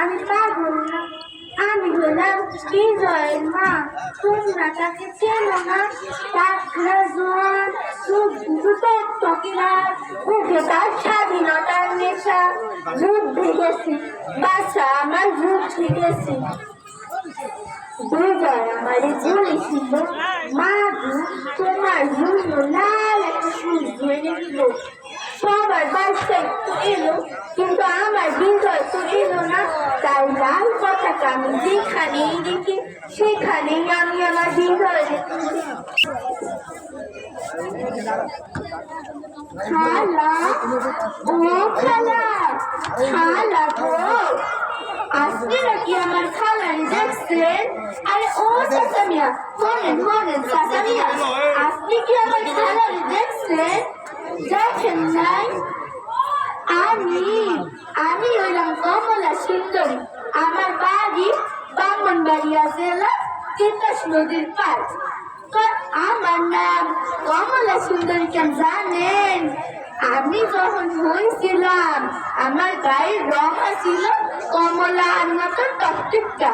আমি পাগল না আমি হলাম বিজয়ের মা তোমরা তাকে চেনো না টাকরা জোয়ান চোখ দুটো টকিরা মুখে তার স্বাধীনতার নেশা যুদ্ধে গেছে বাচ্চা আমার যুদ্ধে গেছে মা তোমার জন্য লাল একটা সূর্য এনে দিল সবার বাসায় তো এলো কিন্তু আমার বিজয় তো এলো না তাই লাল পতাকা আমি যেখানেই দেখি, সেখানেই আমি আমার দেখি খালা, ও খালা খালা গো, আজকে নাকি আমার খালারে দেখছেন? আরে ও চাচামিয়া শোনেন শোনেন চাচামিয়া আপনি কি আমার খালারে দেখছেন? দেখেন নাই? আমি আমি হইলাম কমলা সুন্দরী। আমার বাড়ি ব্রাহ্মণবাড়িয়া জেলা তিতাস নদীর পার তো আমার নাম কমলা সুন্দরী কেন জানেন? আমি যখন হয়েছিলাম, আমার গায়ের রং ছিল কমলার মতো টকটুকটা।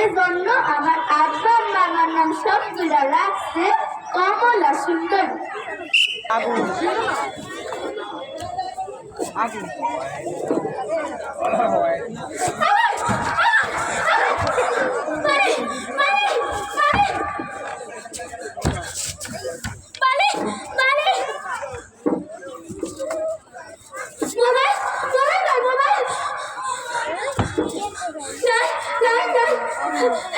এজন্য আমার আব্বা মামার নাম সবগুলা রাখছে কমলা সুন্দরী মানে Oh,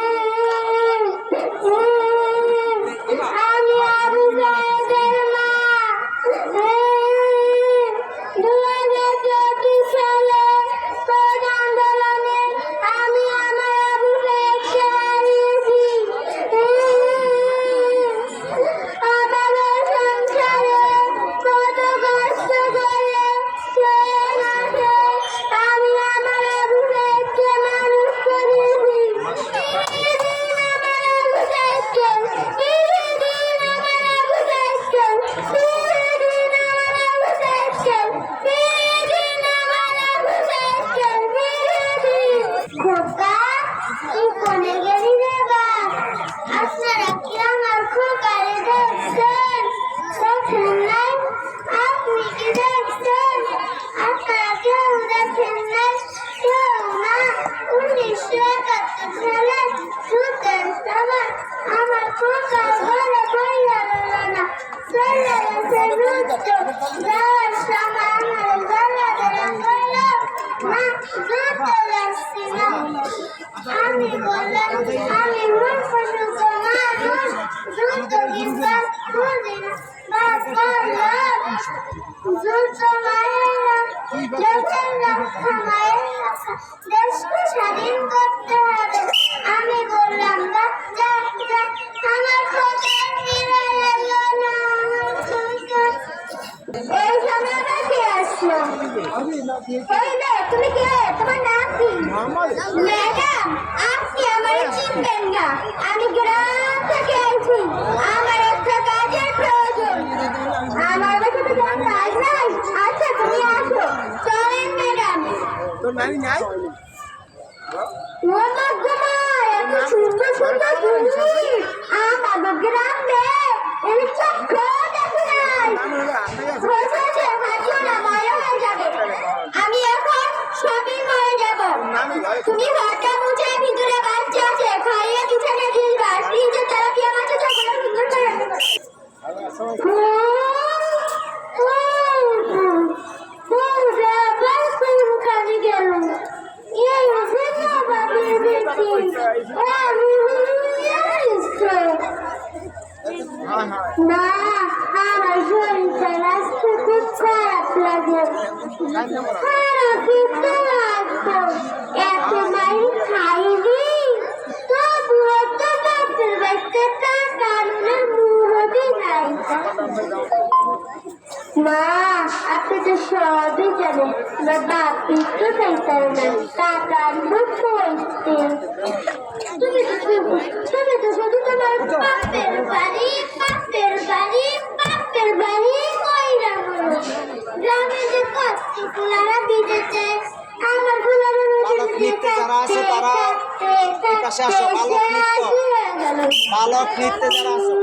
আমি বললাম আমি মূর্খ সুখ মানুষ যুদ্ধ বিশ্বাস করি না বাস বললাম যুদ্ধ মায়েরা যখন রক্ষা মায়েরা দেশকে স্বাধীন করতে হবে আমি বললাম তুমি কে তোমার নাম কি ম্যাডাম আপনি আমার চিনবেন না আমি গ্রাম থেকে আইছি আমার একটা কাজের প্রয়োজন আমার কাছে তো কোনো কাজ নাই আচ্ছা তুমি আসো চলেন ম্যাডাম তোর নানি নাই ও মা গো মা, এত সুন্দর সুন্দর জিনিস আমাদের গ্রামে এই চক্র দেখি নাই নাম হলো আমি আছি। হয়েছে হয়েছে, হাসিও না, মায়া হয়ে যাবে। আমি এখন শপিং মলে যাব নানি ভাই তুমি ঘরটা মুছে ভিতরে বাচ্চা আছে খাইয়ে দিলবা ফ্রিজে তেলাপিয়া মাছ আছে ওগুলো সুন্দর করে রাখবে। ও, ও, ও, বাবা, কোন কাজে গেল? এই, ওখানে আবার হ্যাঁ হ্যাঁ না আমার শরীরটা আজকে খুব খারাপ লাগে খারাপ তো লাগতো এত মারি খাইনি তবুও তো বাপের বাচ্চাটা কারণে মুরবি নাই মা আপনি তো সবই জানেন না বাপি তো চাইতার না টাকার মুখ তুমি যারা আছে তারা পাশে আসো, বালক নৃত্য। বালক নৃত্যে যারা আছো